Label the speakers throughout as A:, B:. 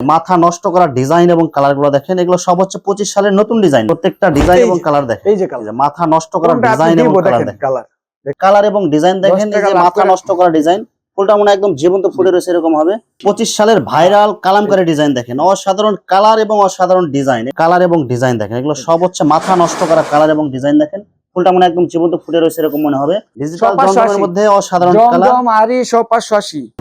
A: মাথা নষ্ট করা ডিজাইন এবং কালারগুলো দেখেন এগুলো সব হচ্ছে পঁচিশ সালের নতুন ডিজাইন প্রত্যেকটা ডিজাইন এবং কালার দেখেন।
B: এই যে
A: মাথা নষ্ট করা ডিজাইন এবং কালার দেখেন
B: কালার
A: এবং ডিজাইন দেখেন এই যে মাথা নষ্ট করা ডিজাইন ফুলটা মনে একদম জীবন্ত ফুটে রয়েছে এরকম হবে। পঁচিশ সালের ভাইরাল কালামকারী ডিজাইন দেখেন। অসাধারণ কালার এবং অসাধারণ ডিজাইন কালার এবং ডিজাইন দেখেন এগুলো সব হচ্ছে মাথা নষ্ট করা কালার এবং ডিজাইন দেখেন। ফুলটা মনে হয় একদম জীবন্ত ফুটে রয়েছে এরকম মনে হবে। ডিজিটাল জমজমের মধ্যে অসাধারণ কালার
B: জমজম আরি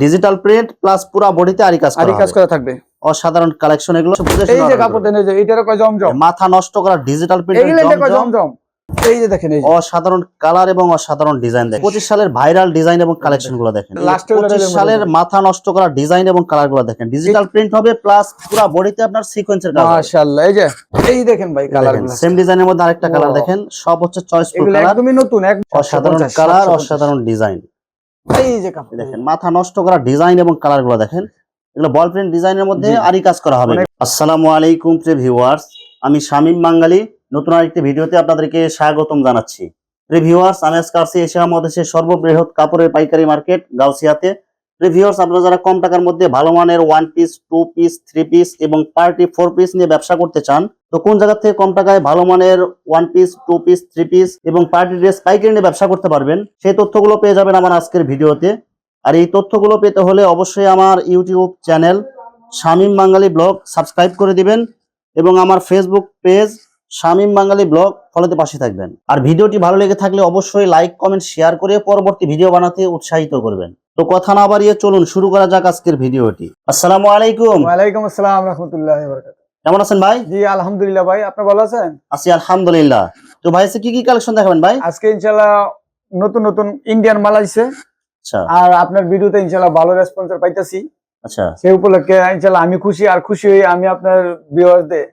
A: ডিজিটাল প্রিন্ট প্লাস পুরা বডিতে আরি কাজ। করা
B: থাকবে।
A: অসাধারণ কালেকশন এগুলো
B: এই যে কাপড় দেন এই যে এইটারও কয় জমজম?
A: মাথা নষ্ট করা ডিজিটাল প্রিন্ট
B: জমজম। এই যে দেখেন
A: অসাধারণ কালার এবং অসাধারণ ডিজাইন দেখেন। পঁচিশ সালের ভাইরাল ডিজাইন এবং কালেকশনগুলো দেখেন। পঁচিশ সালের মাথা নষ্ট করা ডিজাইন এবং কালারগুলো দেখেন। ডিজিটাল প্রিন্ট হবে প্লাস পুরো বডিতে আপনার সিকোয়েন্সের কাজ
B: মাশাআল্লাহ এই যে এই দেখেন ভাই কালার
A: সেম ডিজাইনের মধ্যে আরেকটা কালার দেখেন। সব হচ্ছে চয়েসফুল
B: এগুলো
A: কালার
B: একদমই নতুন
A: অসাধারণ কালার অসাধারণ ডিজাইন
B: এই যে কাপড়।
A: দেখেন মাথা নষ্ট করা ডিজাইন এবং কালারগুলো দেখেন। এগুলো বল প্রিন্ট ডিজাইনের মধ্যে
B: জি।
A: আরি কাজ করা হবে। আসসালামু আলাইকুম প্রিয় ভিউয়ার্স আমি শামীম বাঙ্গালি। নতুন আরেকটি ভিডিওতে আপনাদেরকে স্বাগতম জানাচ্ছি। প্রিয় ভিউয়ার্স আমি আজকে আসছি এশিয়া মহাদেশের সর্ববৃহৎ কাপড়ের পাইকারি মার্কেট গাউসিয়াতে। প্রিয় ভিউয়ার্স আপনারা যারা কম টাকার মধ্যে ভালো মানের one piece two piece three piece এবং পার্টি ফোর পিস নিয়ে ব্যবসা করতে চান তো কোন জায়গা থেকে কম টাকায় ভালো মানের one piece two piece three piece এবং পার্টি ড্রেস পাইকারি নিয়ে ব্যবসা করতে পারবেন সেই তথ্যগুলো পেয়ে যাবেন আমার আজকের ভিডিওতে। আর এই তথ্যগুলো পেতে হলে অবশ্যই আমার YouTube channel Shamim Bangali vlog subscribe করে দিবেন এবং আমার Facebook page Shamim Bangali vlog ফলোতে পাশে থাকবেন। আর ভিডিওটি ভালো লেগে থাকলে অবশ্যই লাইক কমেন্ট শেয়ার করে পরবর্তী ভিডিও বানাতে উৎসাহিত করবেন। তো কথা না বাড়িয়ে চলুন শুরু করা যাক আজকের ভিডিওটি। আসসালামু আলাইকুম।
B: ওয়ালাইকুম আসসালাম রাহমাতুল্লাহি ওয়া বারাকাতুহু।
A: কেমন আছেন ভাই?
B: জি আলহামদুলিল্লাহ ভাই আপনি ভালো আছেন?
A: আছি আলহামদুলিল্লাহ। তো ভাই আজকে কি কি কালেকশন দেখাবেন ভাই?
B: আজকে ইনশাআল্লাহ নতুন নতুন ইন্ডিয়ান মাল আইছে।
A: আচ্ছা।
B: আর আপনার ভিডিওতে ইনশাআল্লাহ ভালো রেসপন্স পাইতাছি।
A: আচ্ছা।
B: সেই উপলক্ষে ইনশাআল্লাহ আমি খুশি আর খুশি হয়ে আমি আপনার ভিউয়ারদের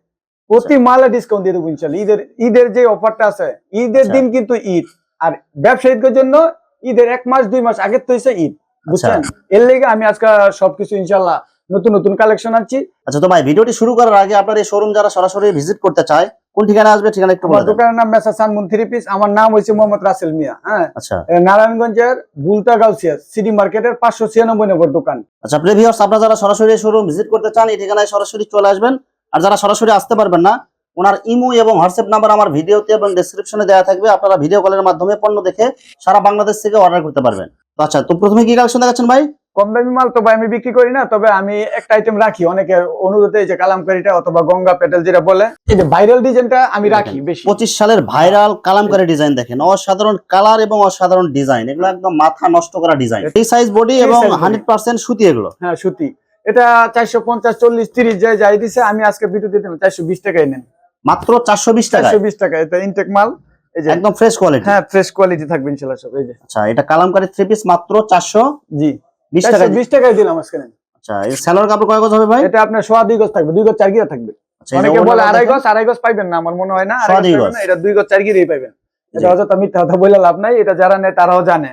B: প্রতি মালে ডিসকাউন্ট দিয়ে দেবো ইনশাআল্লাহ। ঈদের ঈদের যে অফারটা আছে ঈদের
A: আচ্ছা।
B: দিন কিন্তু ঈদ। আর ব্যবসায়ীদের জন্য ঈদের এক মাস দুই মাস আগের তো হয়েছে ঈদ বুঝছেন? এর লেগে আমি আজকে সবকিছু ইনশাআল্লাহ নতুন নতুন কালেকশন আনছি।
A: আচ্ছা তো ভাই ভিডিওটি শুরু করার আগে আপনার এই শোরুম যারা সরাসরি ভিজিট করতে চায় কোন ঠিকানা আসবে ঠিকানা একটু
B: আমার
A: বলে দেন।
B: দোকানের নাম মেসা সানমুন থ্রি পিস আমার নাম হয়েছে মোহাম্মদ রাসেল মিয়া হ্যাঁ?
A: আচ্ছা।
B: নারায়ণগঞ্জের বুলতা গাউসিয়া সিটি মার্কেটের পাঁচশো ছিয়ানব্বই নম্বর দোকান।
A: আচ্ছা প্রিভিয়ার্স আপনারা যারা সরাসরি শোরুম ভিজিট করতে চান এই ঠিকানায় সরাসরি চলে আসবেন। আর যারা সরাসরি আসতে পারবেন না ওনার ইমো এবং হোয়াটসঅ্যাপ নাম্বার আমার ভিডিওতে এবং ডেসক্রিপশনে দেওয়া থাকবে। আপনারা ভিডিও কলের মাধ্যমে পণ্য দেখে সারা বাংলাদেশ থেকে অর্ডার করতে পারবেন। তো আচ্ছা তো প্রথমে কি কালেকশন দেখাচ্ছেন ভাই?
B: কম দামি মাল তো ভাই আমি বিক্রি করি না তবে আমি একটা আইটেম রাখি। অনেকের অনুরোধে এই যে কালামকারিটা অথবা গঙ্গা পেটেল যেটা বলে এই যে ভাইরাল ডিজাইনটা আমি রাখি বেশি।
A: পঁচিশ সালের ভাইরাল কালামকারী ডিজাইন দেখেন। অসাধারণ কালার এবং অসাধারণ ডিজাইন এগুলো একদম মাথা নষ্ট করা ডিজাইন এই সাইজ বডি এবং হান্ড্রেড পার্সেন্ট সুতি এগুলো।
B: হ্যাঁ সুতি। এটা চারশো পঞ্চাশ চল্লিশ তিরিশ যায় যাই দিছে আমি আজকে ভিডিও দিতে চারশো বিশ টাকায় নেন।
A: মাত্র চারশো বিশ টাকা
B: চারশো বিশ টাকা এটা ইনটেক মাল।
A: একদম ফ্রেশ কোয়ালিটি
B: হ্যাঁ ফ্রেশ কোয়ালিটি থাকবে ইনশাল্লাহ সব এই যে।
A: আচ্ছা এটা কালামকারী থ্রি পিস মাত্র চারশো?
B: জি।
A: বিশ টাকা
B: বিশ টাকায় দিলাম আজকে।
A: আচ্ছা এই কাপড় কয় গজ হবে ভাই?
B: এটা আপনার সোয়া দুই গজ থাকবে দুই গজ চার গিরা থাকবে।
A: আচ্ছা,
B: অনেকে বলে আড়াই। গজ আড়াই গজ পাইবেন না আমার মনে হয় না। আড়াই গজ এটা দুই গজ চার গিরেই পাইবেন। এটা হয়তো আমি কথা বলে লাভ নাই এটা যারা নেয় তারাও জানে।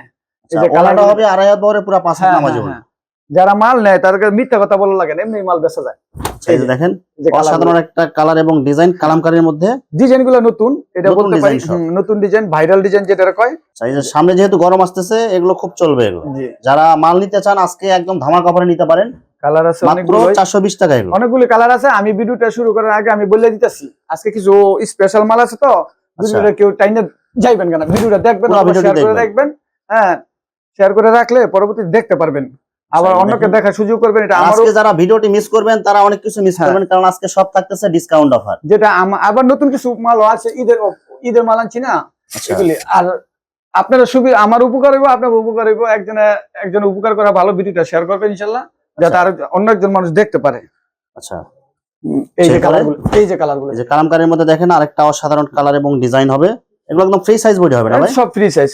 B: এই
A: আচ্ছা,
B: যে কালারটা
A: হবে আড়াই বহরে পুরো পাঁচ
B: হ্যাঁ,
A: নামাজ
B: হ্যাঁ, হ্যাঁ। যারা মাল নেয় তাদেরকে মিথ্যা কথা বলা লাগে না এমনি মাল বেচা যায়।
A: এই যে দেখেন অসাধারণ একটা কালার এবং ডিজাইন কালামকারীর মধ্যে
B: ডিজাইনগুলো নতুন এটা বলতে পারি নতুন ডিজাইন ভাইরাল ডিজাইন যেটা কয়।
A: আচ্ছা, সামনে যেহেতু গরম আসতেছে এগুলো খুব চলবে এগুলো। যারা মাল নিতে চান আজকে একদম ধামা কাপড়ে নিতে পারেন।
B: কালার আছে অনেকগুলো
A: চারশো বিশ টাকা এগুলো।
B: অনেকগুলি কালার আছে আমি ভিডিওটা শুরু করার আগে আমি বলে দিতেছি। আজকে কিছু স্পেশাল মাল আছে তো ভিডিওটা কেউ টাইনে যাইবেন কেন? ভিডিওটা দেখবেন শেয়ার করে।
A: দেখবেন।
B: হ্যাঁ শেয়ার করে রাখলে পরবর্তীতে দেখতে পারবেন। আবার
A: আচ্ছা,
B: অন্যকে। দেখার সুযোগ করবেন এটা
A: আজকে যারা ভিডিওটি মিস করবেন তারা অনেক কিছু মিস
B: হ্যাঁ।
A: করবেন কারণ আজকে সব থাকতেছে ডিসকাউন্ট অফার
B: যেটা আবার নতুন কিছু মালও আছে ঈদের ঈদের মাল আনছি না?
A: আচ্ছা।
B: এগুলি। আর আপনারা সুবিধা আমার উপকার হইব আপনার উপকার হইব একজনে একজন উপকার করা ভালো ভিডিওটা শেয়ার করবেন ইনশাল্লাহ যাতে আর অন্য একজন মানুষ দেখতে পারে।
A: আচ্ছা।
B: এই যে
A: সেই
B: কালারগুলো এই যে কালারগুলো
A: এই যে কালামকারীর মধ্যে দেখেন আরেকটা অসাধারণ কালার এবং ডিজাইন হবে। এগুলো একদম ফ্রি সাইজ বডি হবে না ভাই?
B: সব ফ্রি সাইজ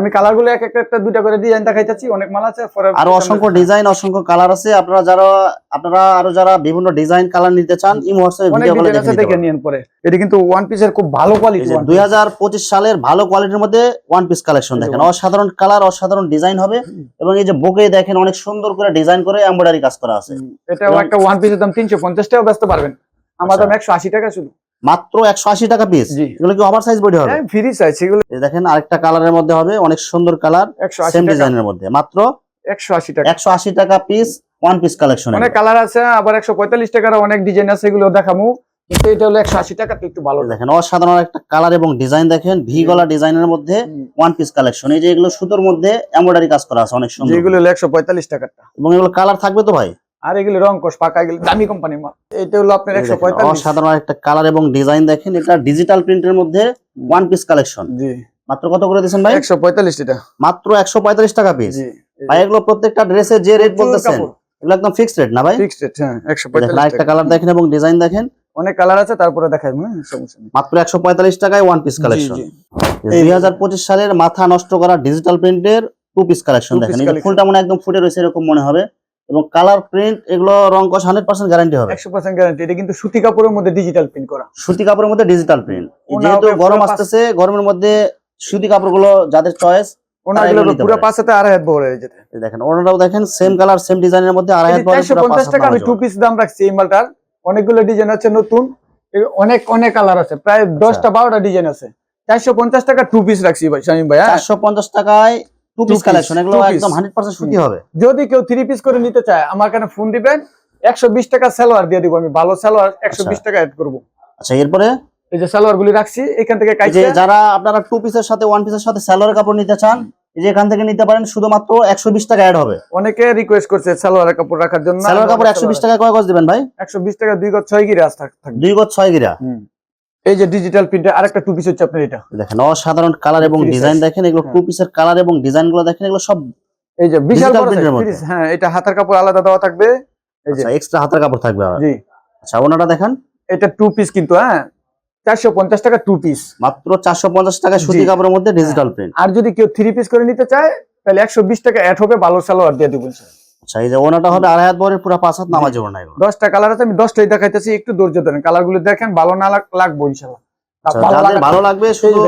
B: আমি কালারগুলো এক একটা একটা দুইটা করে ডিজাইন দেখাইতেছি অনেক মাল আছে
A: আরও অসংখ্য ডিজাইন অসংখ্য কালার আছে। আপনারা যারা আপনারা আরও যারা বিভিন্ন ডিজাইন কালার নিতে চান ইমো হোয়াটসঅ্যাপে ভিডিও কলে দেখে
B: দেখে নিন পরে। এটা কিন্তু ওয়ান পিসের খুব ভালো কোয়ালিটি
A: দুই হাজার পঁচিশ সালের ভালো কোয়ালিটির মধ্যে ওয়ান পিস কালেকশন দেখেন। অসাধারণ কালার অসাধারণ ডিজাইন হবে। এবং এই যে বুকে দেখেন অনেক সুন্দর করে ডিজাইন করে এমব্রয়ডারি কাজ করা আছে।
B: এটাও একটা ওয়ান পিসের দাম তিনশো পঞ্চাশ টাকা ব্যস্ত পারবেন। আমার
A: আচ্ছা।
B: দাম একশো আশি টাকা শুধু।
A: মাত্র একশো আশি টাকা পিস। এগুলো কি ওভার সাইজ বডি হবে?
B: হ্যাঁ ফ্রি সাইজ এগুলো
A: দেখেন আরেকটা কালারের মধ্যে হবে অনেক সুন্দর কালার সেম ডিজাইনের মধ্যে। মাত্র
B: একশো আশি টাকা।
A: একশো আশি টাকা পিস ওয়ান পিস কালেকশন
B: অনেক কালার আছে আবার একশো পঁয়তাল্লিশ টাকার অনেক ডিজাইন আছে এগুলো দেখামু। কিন্তু এটা হলো একশো আশি টাকা একটু ভালো।
A: দেখেন অসাধারণ একটা কালার এবং ডিজাইন দেখেন ভি গলা ডিজাইনের মধ্যে ওয়ান পিস কালেকশন এই যে এগুলো সুতোর মধ্যে এমব্রয়ডারি কাজ করা আছে অনেক সুন্দর।
B: যেগুলো হলো একশো পঁয়তাল্লিশ টাকাটা
A: এবং এগুলো কালার থাকবে তো ভাই?
B: আর এগুলো রং কোষ পাকা এগুলো দামি কোম্পানি মাল। এটা হলো আপনার একশো পঁয়তাল্লিশ।
A: অসাধারণ একটা কালার এবং ডিজাইন দেখেন এটা ডিজিটাল প্রিন্টের মধ্যে ওয়ান পিস কালেকশন
B: জি।
A: মাত্র কত করে দিচ্ছেন ভাই?
B: একশো পঁয়তাল্লিশ এটা
A: মাত্র একশো পঁয়তাল্লিশ টাকা পিস ভাই এগুলো প্রত্যেকটা ড্রেসে যে রেট বলতেছেন এগুলো একদম ফিক্সড রেট না ভাই?
B: ফিক্সড রেট হ্যাঁ একশো পঁয়তাল্লিশ
A: আরেকটা কালার দেখেন এবং ডিজাইন দেখেন।
B: অনেক কালার আছে তারপরে দেখাই হ্যাঁ সমস্যা
A: মাত্র একশো পঁয়তাল্লিশ টাকায় ওয়ান পিস কালেকশন। দুই হাজার পঁচিশ সালের মাথা নষ্ট করা ডিজিটাল প্রিন্টের টু পিস কালেকশন দেখেন। ফুলটা মনে একদম ফুটে রয়েছে এরকম মনে হবে। এবং কালার প্রিন্ট এগুলো রং কষ হান্ড্রেড পার্সেন্ট গ্যারান্টি হবে।
B: একশো পার্সেন্ট গ্যারান্টি এটা কিন্তু সুতি কাপড়ের মধ্যে ডিজিটাল প্রিন্ট করা।
A: সুতি কাপড়ের মধ্যে ডিজিটাল প্রিন্ট যেহেতু গরম আসতেছে গরমের মধ্যে সুতি কাপড়গুলো যাদের চয়েস
B: ওনাগুলো
A: এগুলো নিতে
B: পুরো
A: পারে।
B: আড়াই হাত বড় হয়ে যেতে।
A: দেখেন ওনারাও দেখেন সেম কালার সেম ডিজাইনের মধ্যে আড়াই হাত
B: চারশো পঞ্চাশ টাকা আমি টু পিস দাম রাখছি এই মালটার। অনেকগুলো ডিজাইন আছে নতুন অনেক অনেক কালার আছে। প্রায় দশটা বারোটা ডিজাইন আছে। চারশো পঞ্চাশ টাকা টু পিস রাখছি ভাই শামিম ভাই হ্যাঁ?
A: চারশো পঞ্চাশ টাকায় টু পিস কালেকশন এগুলো একদম হান্ড্রেড পার্সেন্ট সুতি হবে।
B: যদি কেউ থ্রি পিস করে নিতে চায় আমার কাছে ফোন দিবেন একশো বিশ টাকা সালোয়ার দিয়ে দিব আমি ভালো সালোয়ার একশো বিশ টাকা অ্যাড করব।
A: আচ্ছা এরপরে?
B: এই যে সালোয়ার গুলি রাখছি এখান থেকে কাইছে
A: যারা আপনারা টু পিসের সাথে ওয়ান পিসের সাথে স্যালোয়ার কাপড় নিতে চান এই যে এখান থেকে নিতে পারেন শুধুমাত্র একশো বিশ টাকা অ্যাড হবে।
B: অনেকে রিকোয়েস্ট করছে সালোয়ারের কাপড় রাখার জন্য
A: স্যালোয়ার কাপড় একশো বিশ টাকা কয় গজ দিবেন ভাই?
B: একশো বিশ টাকা দুই গজ ছয় গিরে আস থাকবে।
A: দুই গজ ছয় গিরা।
B: এই যে ডিজিটাল প্রিন্টের আরেকটা টু পিস হচ্ছে আপনার এটা।
A: দেখেন অসাধারণ কালার এবং ডিজাইন দেখেন এগুলো
B: হ্যাঁ।
A: টু পিসের কালার এবং ডিজাইনগুলো দেখেন এগুলো সব
B: এই যে বিশাল হ্যাঁ এটা হাতার কাপড় আলাদা দেওয়া থাকবে। এই যে
A: আচ্ছা এক্সট্রা হাতের কাপড় থাকবে
B: জি।
A: আচ্ছা ওনাটা দেখেন।
B: এটা টু পিস কিন্তু হ্যাঁ চারশো পঞ্চাশ টাকা টু পিস
A: মাত্র চারশো পঞ্চাশ টাকা সুতি
B: হ্যাঁ।
A: কাপড়ের মধ্যে ডিজিটাল প্রিন্ট
B: আর যদি কেউ থ্রি পিস করে নিতে চায় তাহলে একশো বিশ টাকা অ্যাড হবে ভালো সালোয়ার দিয়ে দিব
A: আচ্ছা এই যে ওনাটা হবে আড়াই হাত বরের পুরো পাঁচ হাত নামাজ ওনা এগুলো?
B: দশটা কালার আছে আমি দশটাই দেখাইতেছি একটু ধৈর্য ধরেন কালার দেখেন ভালো না লাগ- লাগবো
A: আচ্ছা,
B: ভালো
A: যাদের
B: লাগা-
A: ভালো লাগবে শুধু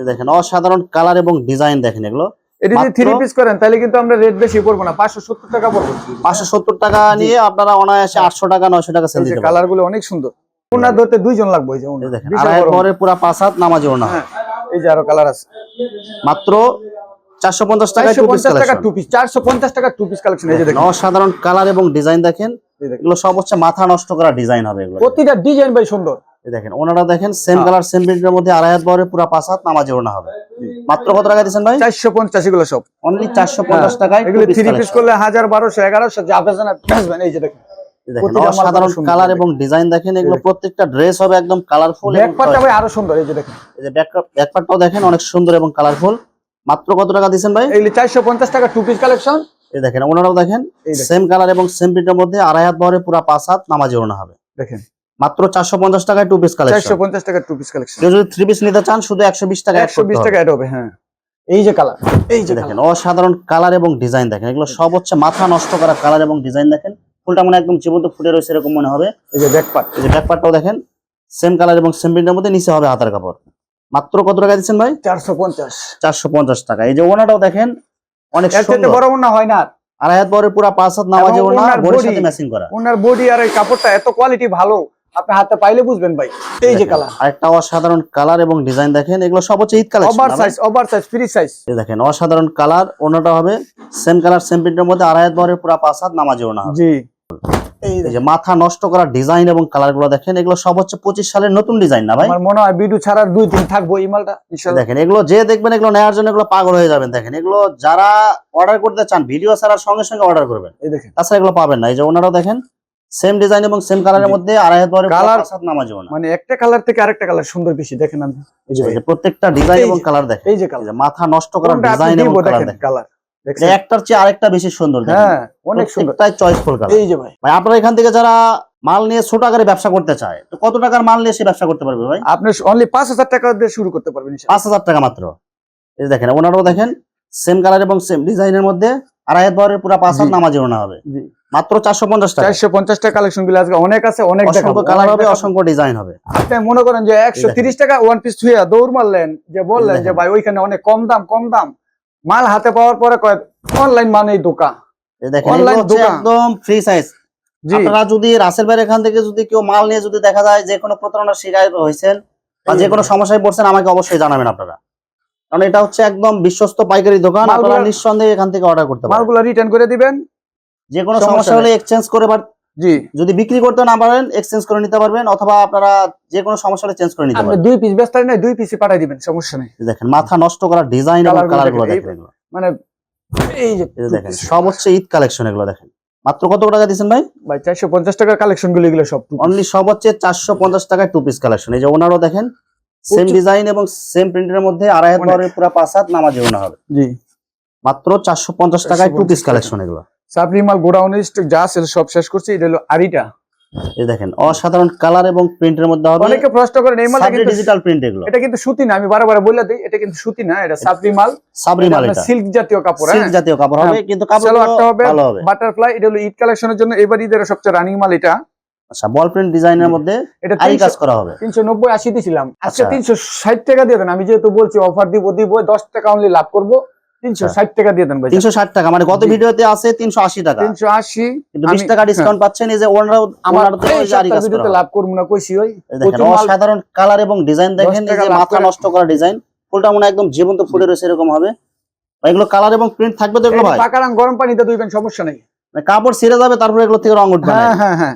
B: দেখেন।
A: অসাধারণ কালার এবং ডিজাইন দেখেন এগুলো।
B: এটা যদি থ্রি পিস করেন তাহলে কিন্তু আমরা রেট বেশি পড়ব না পাঁচশো সত্তর টাকা পড়ব।
A: পাঁচশো সত্তর টাকা নিয়ে আপনারা অনায়াসে আটশো টাকা নয়শো টাকা সেল দিতে
B: কালারগুলো অনেক সুন্দর। ওনার ধরতে দুইজন লাগবে এই যে
A: দেখেন বরের পাঁচ হাত নামাজ ওনা
B: হ্যাঁ এই যে আরও কালার আছে।
A: মাত্র চারশো পঞ্চাশ টাকা
B: চারশো
A: টু পিস
B: পঞ্চাশ টাকা
A: কালেকশন
B: টু পিস চারশো পঞ্চাশ টাকা টু পিস কালেকশন এই যে দেখেন।
A: অসাধারণ কালার এবং ডিজাইন দেখেন এগুলো সব হচ্ছে মাথা নষ্ট করা ডিজাইন হবে এগুলো।
B: প্রতিটা ডিজাইন ভাই সুন্দর।
A: দেখেন ওনারা দেখেন সেম
B: হ্যাঁ।
A: কালার সেম প্রিন্টের মধ্যে আড়াই হাত বরের পুরো পাঁচ হাত নামাজে ওনা হবে। মাত্র কত টাকা দিচ্ছেন ভাই?
B: চারশো পঞ্চাশ এগুলো সব।
A: অনলি চারশো পঞ্চাশ টাকায়
B: এগুলো থ্রি পিস করলে হাজার বারোশো এগারোশো যা বেচবেন। এই যে দেখেন।
A: এই দেখেন,
B: প্রতিটা মাল
A: অসাধারণ কালার এবং ডিজাইন দেখেন এগুলো প্রত্যেকটা ড্রেস হবে একদম কালারফুল
B: ভাই আরও সুন্দর এই যে দেখেন।
A: এই যে ব্যাক দেখেন অনেক সুন্দর এবং কালারফুল মাত্র কত টাকা দিচ্ছেন ভাই?
B: এগুলি চারশো পঞ্চাশ টাকা টু পিস কালেকশন
A: এই দেখেন ওনারাও দেখেন
B: এই
A: সেম কালার এবং সেম প্রিন্টের মধ্যে আড়াই হাত বহরে পুরো পাঁচ হাত নামাজে ওনা হবে।
B: দেখেন।
A: মাত্র চারশো পঞ্চাশ টাকায় টু পিস
B: চারশো
A: কালেকশন
B: পঞ্চাশ টাকা টু পিস কালেকশন
A: কেউ যদি থ্রি পিস নিতে চান শুধু একশো বিশ টাকা
B: একশো বিশ টাকা অ্যাড হবে হ্যাঁ। এই যে কালার এই যে
A: দেখেন অসাধারণ কালার এবং ডিজাইন দেখেন এগুলো সব হচ্ছে মাথা নষ্ট করা কালার এবং ডিজাইন দেখেন। ফুলটা মনে একদম জীবন্ত ফুটে রয়েছে এরকম মনে হবে।
B: এই যে ব্যাক পার্ট
A: এই যে ব্যাক পার্টটাও দেখেন সেম কালার এবং সেম প্রিন্টের মধ্যে নিচে হবে হাতার কাপড়। মাত্র কত টাকা দিচ্ছেন ভাই?
B: চারশো পঞ্চাশ।
A: চারশো পঞ্চাশ টাকা। এই যে ওনাটাও দেখেন অনেক
B: বড় না হয় না
A: আড়াই হাত বহরের পুরো পাঁচ হাত নামাজে
B: এবং
A: ওনা বডির সাথে ম্যাচিং করা।
B: ওনার বডি আর এই কাপড়টা এত কোয়ালিটি ভালো আপনি হাতে পাইলে বুঝবেন ভাই। এই যে কালার
A: আরেকটা অসাধারণ কালার এবং ডিজাইন দেখেন এগুলো সব হচ্ছে Eid collection
B: over size over size free size
A: এই দেখেন অসাধারণ কালার ওনাটা হবে সেম কালার সেম প্রিন্টের মধ্যে আড়াই হাত বহরের পুরো পাঁচ হাত নামাজে ওনা
B: জি। এই
A: যে মাথা নষ্ট করা ডিজাইন এবং কালারগুলো দেখেন এগুলো সব হচ্ছে পঁচিশ সালের নতুন ডিজাইন না ভাই?
B: আমার মনে হয় ভিডিও ছাড়ার দুই দিন থাকব এই মালটা
A: দেখেন এগুলো যে দেখবেন এগুলো নেওয়ার জন্য এগুলো পাগল হয়ে যাবেন দেখেন। এগুলো যারা অর্ডার করতে চান ভিডিও ছাড়ার সঙ্গে সঙ্গে অর্ডার করবেন।
B: এই দেখেন।
A: তাছাড়া এগুলো পাবেন না। এই যে ওনারাও দেখেন সেম ডিজাইন এবং সেম কালারের মধ্যে আড়াই হাত পাঁচ হাত নামাজে
B: মানে একটা কালার থেকে আরেকটা কালার সুন্দর বেশি দেখেন আপনি। এই যে
A: প্রত্যেকটা ডিজাইন এবং কালার দেখেন।
B: এই যে কালার
A: মাথা নষ্ট করা ডিজাইন এবং কালার দেখেন
B: কালার
A: একটার চেয়ে আরেকটা বেশি সুন্দর
B: হ্যাঁ অনেক সুন্দর।
A: চয়েসফুল কালার
B: এই যে ভাই।
A: ভাই আপনারা এখান থেকে যারা মাল নিয়ে ছোট আকারে ব্যবসা করতে চায় তো কত টাকার মাল নিয়ে সে ব্যবসা করতে পারবে ভাই?
B: আপনি অনলি পাঁচ হাজার টাকা দিয়ে শুরু করতে পারবেন
A: পাঁচ হাজার টাকা মাত্র। এই দেখেন ওনারাও দেখেন সেম কালার এবং সেম ডিজাইনের মধ্যে আড়াই হাত পুরো পাঁচ হাত
B: জি।
A: নামাজে ওনা হবে। মাত্র চারশো পঞ্চাশ টাকা।
B: চারশো পঞ্চাশ টাকা কালেকশনগুলো আজকে অনেক আছে অনেক
A: অসংখ্য কালার হবে অসংখ্য ডিজাইন হবে।
B: আপনি মনে করেন যে একশো তিরিশ টাকা ওয়ান পিস থুয়ে দৌড় মারলেন যে বললেন যে ভাই ওইখানে অনেক কম দাম কম দাম। মাল হাতে পাওয়ার পরে কয় অনলাইন মানে দোকান
A: এই দেখেন
B: Online
A: এগুলো হচ্ছে
B: দোকান।
A: একদম ফ্রি সাইজ আপনারা যদি রাসেল ভাইয়ের এখান থেকে যদি কেউ মাল নিয়ে যদি দেখা যায় যে কোনো প্রতারণার শিকার হয়েছেন বা যে কোনো সমস্যায় পড়ছেন আমাকে অবশ্যই জানাবেন আপনারা। কারণ এটা হচ্ছে একদম বিশ্বস্ত পাইকারি দোকান আপনারা নিঃসন্দেহে এখান থেকে অর্ডার করতে পারেন
B: মালগুলো রিটার্ন করে দিবেন।
A: যে কোনো
B: সমস্যা
A: হলে এক্সচেঞ্জ করে
B: জি।
A: যদি বিক্রি করতে না পারেন এক্সচেঞ্জ করে নিতে পারবেন অথবা আপনারা যে কোনো সমস্যা হলে চেঞ্জ করে নিতে পারবেন।
B: দুই পিস ব্যস্ত নাই দুই পিসই পাঠাই দিবেন সমস্যা নেই।
A: দেখেন মাথা নষ্ট করা ডিজাইন এবং
B: Colour গুলো
A: কালারগুলো
B: দেখেন, মানে এই যে
A: দেখেন সব হচ্ছে ঈদ কালেকশন এগুলো দেখেন। মাত্র কত টাকা দিচ্ছেন ভাই?
B: ভাই চারশো পঞ্চাশ টাকার কালেকশনগুলো এগুলো সব
A: অনলি সব হচ্ছে চারশো পঞ্চাশ টাকায় টু পিস কালেকশন এই যে ওনারও দেখেন সেম ডিজাইন এবং সেম প্রিন্টের মধ্যে আড়াই হাত। পুরো পাঁচ হাত নামাজি ওনা হবে।
B: জি।
A: মাত্র চারশো পঞ্চাশ টাকায় টু পিস কালেকশন এগুলো।
B: স্টক যা আছে সব শেষ করছি এটা হলো আরিটা।
A: এই দেখেন অসাধারণ কালার এবং প্রিন্টের মধ্যে হবে।
B: অনেকে প্রশ্ন করেন এই মালটা কিন্তু
A: ডিজিটাল প্রিন্ট এগুলো।
B: এটা কিন্তু সুতি না আমি বারবার বলে দিই এটা কিন্তু সুতি না এটা
A: এটা
B: সিল্ক জাতীয় কাপড়
A: সিল্ক
B: হ্যাঁ
A: জাতীয় কাপড় হবে
B: হ্যাঁ।
A: কিন্তু কাপড়
B: সালোয়ারটা হবে
A: ভালো হবে।
B: বাটারফ্লাই এটা হলো ঈদ কালেকশনের জন্য এবার ঈদের সবচেয়ে রানিং মাল এটা।
A: আচ্ছা বল প্রিন্ট ডিজাইনের মধ্যে
B: এটা
A: আরি কাজ করা হবে।
B: তিনশো নব্বই আশি দিয়েছিলাম আজকে
A: আচ্ছা।
B: তিনশো ষাট টাকা দিয়ে দেন আমি যেহেতু বলছি অফার দিব দিব দশ টাকা অনলি লাভ করব। তিনশো
A: আচ্ছা।
B: ষাট টাকা দিয়ে দেন ভাই।
A: তিনশো ষাট টাকা মানে গত ভিডিওতে আছে? তিনশো আশি টাকা।
B: তিনশো আশি।
A: কিন্তু বিশ
B: আমি- হ্যাঁ।
A: টাকা ডিসকাউন্ট পাচ্ছেন এই যে ওনারাও
B: আমার সপ্তাহ
A: কাজ
B: ভিডিওতে লাভ করব না কইছি ওই।
A: অসাধারণ কালার এবং ডিজাইন দেখেন এই যে মাথা নষ্ট করা ডিজাইন ফুলটা মনে একদম জীবন্ত ফুটে রয়েছে এরকম হবে। ভাই, এগুলো কালার এবং প্রিন্ট থাকবে তো এগুলো ভাই?
B: পাকা রং গরম পানিতে ধুইবেন সমস্যা নেই।
A: মানে কাপড় ছিঁড়ে যাবে তারপরে এগুলো থেকে রং উঠবে
B: হ্যাঁ হ্যাঁ হ্যাঁ।